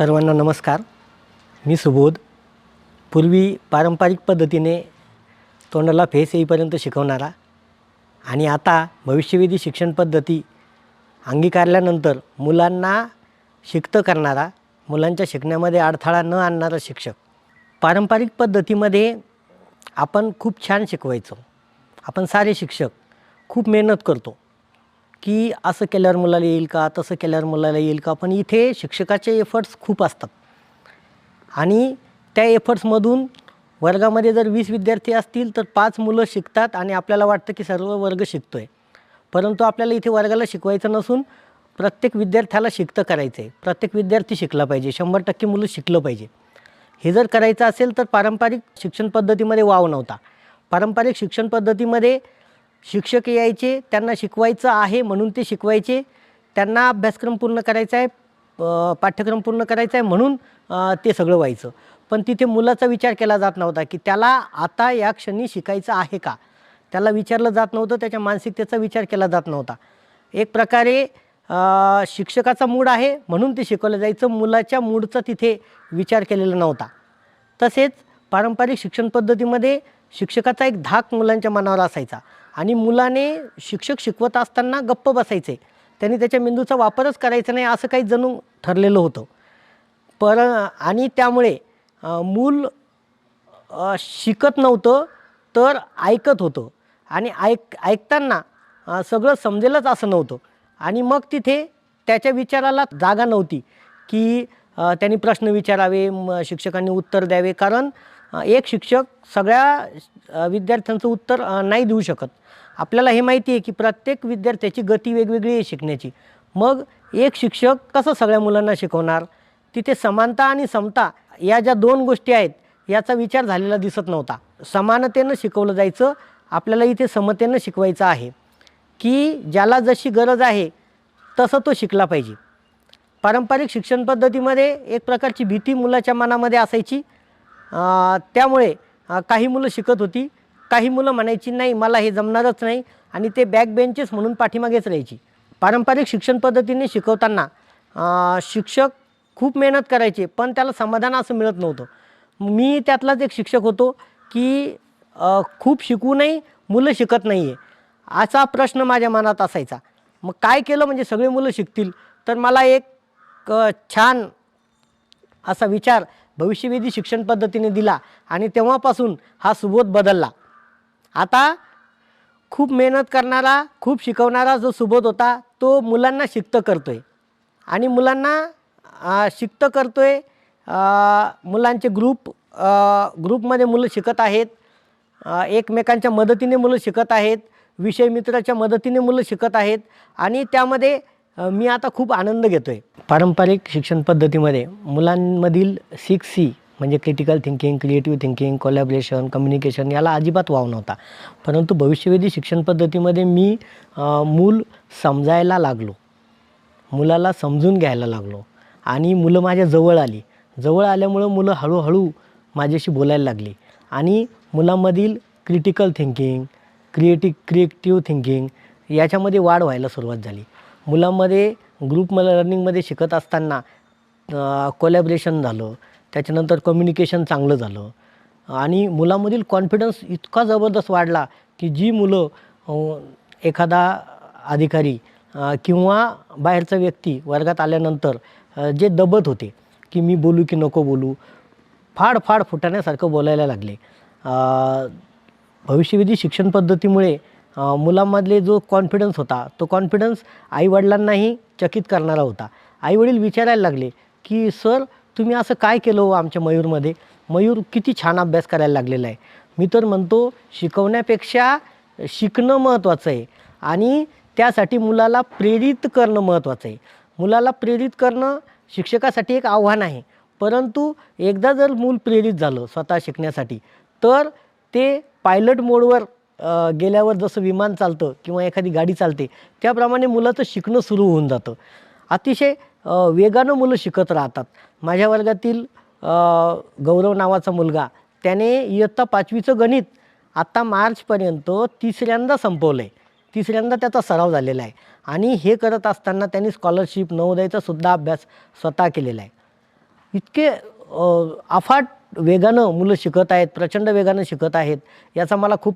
सर्वांना नमस्कार. मी सुबोध. पूर्वी पारंपरिक पद्धतीने तोंडाला फेस येईपर्यंत शिकवणारा आणि आता भविष्यवेधी शिक्षण पद्धती अंगीकारल्यानंतर मुलांना शिकतं करणारा मुलांच्या शिकण्यामध्ये अडथळा न आणणारा शिक्षक. पारंपरिक पद्धतीमध्ये आपण खूप छान शिकवायचो. आपण सारे शिक्षक खूप मेहनत करतो. की असं केल्यावर मुलाला येईल का तसं केल्यावर मुलाला येईल का पण इथे शिक्षकाचे एफर्ट्स खूप असतात. आणि त्या एफर्ट्समधून वर्गामध्ये जर वीस विद्यार्थी असतील तर पाच मुलं शिकतात आणि आपल्याला वाटतं की सर्व वर्ग शिकतो आहे परंतु आपल्याला इथे वर्गाला शिकवायचं नसून प्रत्येक विद्यार्थ्याला शिकतं करायचं आहे प्रत्येक विद्यार्थी शिकला पाहिजे. शंभर टक्के मुलं शिकलं पाहिजे. हे जर करायचं असेल तर पारंपरिक शिक्षण पद्धतीमध्ये वाव नव्हता. पारंपरिक शिक्षण पद्धतीमध्ये शिक्षक यायचे त्यांना शिकवायचं आहे म्हणून ते शिकवायचे. त्यांना अभ्यासक्रम पूर्ण करायचा आहे पाठ्यक्रम पूर्ण करायचा आहे म्हणून ते सगळं व्हायचं. पण तिथे मुलाचा विचार केला जात नव्हता की त्याला आता या क्षणी शिकायचं आहे का? त्याला विचारलं जात नव्हतं त्याच्या मानसिकतेचा विचार केला जात नव्हता. एक प्रकारे शिक्षकाचा मूड आहे म्हणून ते शिकवलं जायचं मुलाच्या मूडचा तिथे विचार केलेला नव्हता. तसेच पारंपरिक शिक्षण पद्धतीमध्ये शिक्षकाचा एक धाक मुलांच्या मनावर असायचा. आणि मुलाने शिक्षक शिकवत असताना गप्प बसायचे. त्यांनी त्याच्या मेंदूचा वापरच करायचा नाही असं काही जणू ठरलेलं होतं. पर आणि त्यामुळे मूल शिकत नव्हतं तर ऐकत होतं. आणि ऐक ऐकताना सगळं समजेलच असं नव्हतं. आणि मग तिथे त्याच्या विचाराला जागा नव्हती की त्यांनी प्रश्न विचारावे म शिक्षकांनी उत्तर द्यावे. कारण एक शिक्षक सगळ्या विद्यार्थ्यांचं उत्तर नाही देऊ शकत. आपल्याला हे माहिती आहे की प्रत्येक विद्यार्थ्याची गती वेगवेगळी आहे शिकण्याची. मग एक शिक्षक कसं सगळ्या मुलांना शिकवणार? तिथे समानता आणि समता या ज्या दोन गोष्टी आहेत याचा विचार झालेला दिसत नव्हता. समानतेनं शिकवलं जायचं आपल्याला इथे समतेनं शिकवायचं आहे. की ज्याला जशी गरज आहे तसं तो शिकला पाहिजे. पारंपरिक शिक्षण पद्धतीमध्ये एक प्रकारची भीती मुलाच्या मनामध्ये असायची त्यामुळे काही मुलं शिकत होती. काही मुलं म्हणायची नाही मला हे जमणारच नाही. आणि ते बॅक बेंचेस म्हणून पाठीमागेच राहायची. पारंपरिक शिक्षण पद्धतीने शिकवताना शिक्षक खूप मेहनत करायचे पण त्याला समाधान असं मिळत नव्हतं. मी त्यातलाच एक शिक्षक होतो की खूप शिकूनही मुलं शिकत नाही आहे असा प्रश्न माझ्या मनात असायचा. मग काय केलं म्हणजे सगळे मुलं शिकतील तर मला एक छान असा विचार भविष्यवेधी शिक्षण पद्धतीने दिला आणि तेव्हापासून हा सुबोध बदलला. आता खूप मेहनत करणारा खूप शिकवणारा जो सुबोध होता तो मुलांना शिकतं करतो आहे आणि मुलांना शिक्त शिकतं करतो आहे मुलांचे ग्रुप ग्रुपमध्ये मुलं शिकत आहेत एकमेकांच्या मदतीने मुलं शिकत आहेत विषय मित्राच्या मदतीने मुलं शिकत आहेत आणि त्यामध्ये मी आता खूप आनंद घेतो आहे पारंपरिक शिक्षण पद्धतीमध्ये मुलांमधील सिक्स सी म्हणजे critical thinking creative thinking collaboration communication याला अजिबात वाव नव्हता. परंतु भविष्यवेधी शिक्षण पद्धतीमध्ये मी मूल समजायला लागलो. मुलाला समजून घ्यायला लागलो. आणि मुलं माझ्या जवळ आली. जवळ आल्यामुळं मुलं हळूहळू माझ्याशी बोलायला लागली. आणि मुलांमधील critical thinking creative creative thinking याच्यामध्ये वाढ व्हायला सुरुवात झाली. मुलांमध्ये ग्रुप लर्निंगमध्ये शिकत असताना कोलॅबरेशन झालं. त्याच्यानंतर कम्युनिकेशन चांगलं झालं. आणि मुलांमधील कॉन्फिडन्स इतका जबरदस्त वाढला की जी मुलं एखादा अधिकारी किंवा बाहेरचा व्यक्ती वर्गात आल्यानंतर जे दबत होते की मी बोलू की नको बोलू फाड फाड फुटाण्यासारखं बोलायला लागले. भविष्यविधी शिक्षण पद्धतीमुळे मुलांमधले जो कॉन्फिडन्स होता तो कॉन्फिडन्स आईवडिलांनाही चकित करणारा होता. आईवडील विचारायला लागले की सर तुम्ही असं काय केलं हो आमच्या मयूरमध्ये? मयूर किती छान अभ्यास करायला लागलेला आहे. मी तर म्हणतो शिकवण्यापेक्षा शिकणं महत्त्वाचं आहे आणि त्यासाठी मुलाला प्रेरित करणं महत्त्वाचं आहे. मुलाला प्रेरित करणं शिक्षकासाठी एक आव्हान आहे. परंतु एकदा जर मूल प्रेरित झालं स्वतः शिकण्यासाठी तर ते पायलट मोडवर गेल्यावर जसं विमान चालतं किंवा एखादी गाडी चालते त्याप्रमाणे मुलाचं शिकणं सुरू होऊन जातं. अतिशय वेगानं मुलं शिकत राहतात. माझ्या वर्गातील गौरव नावाचा मुलगा त्याने इयत्ता पाचवीचं गणित आत्ता मार्चपर्यंत तिसऱ्यांदा संपवलं आहे तिसऱ्यांदा त्याचा सराव झालेला आहे. आणि हे करत असताना त्यांनी स्कॉलरशिप नवोदयचा सुद्धा अभ्यास स्वतः केलेला आहे. इतके अफाट वेगानं मुलं शिकत आहेत प्रचंड वेगानं शिकत आहेत याचा मला खूप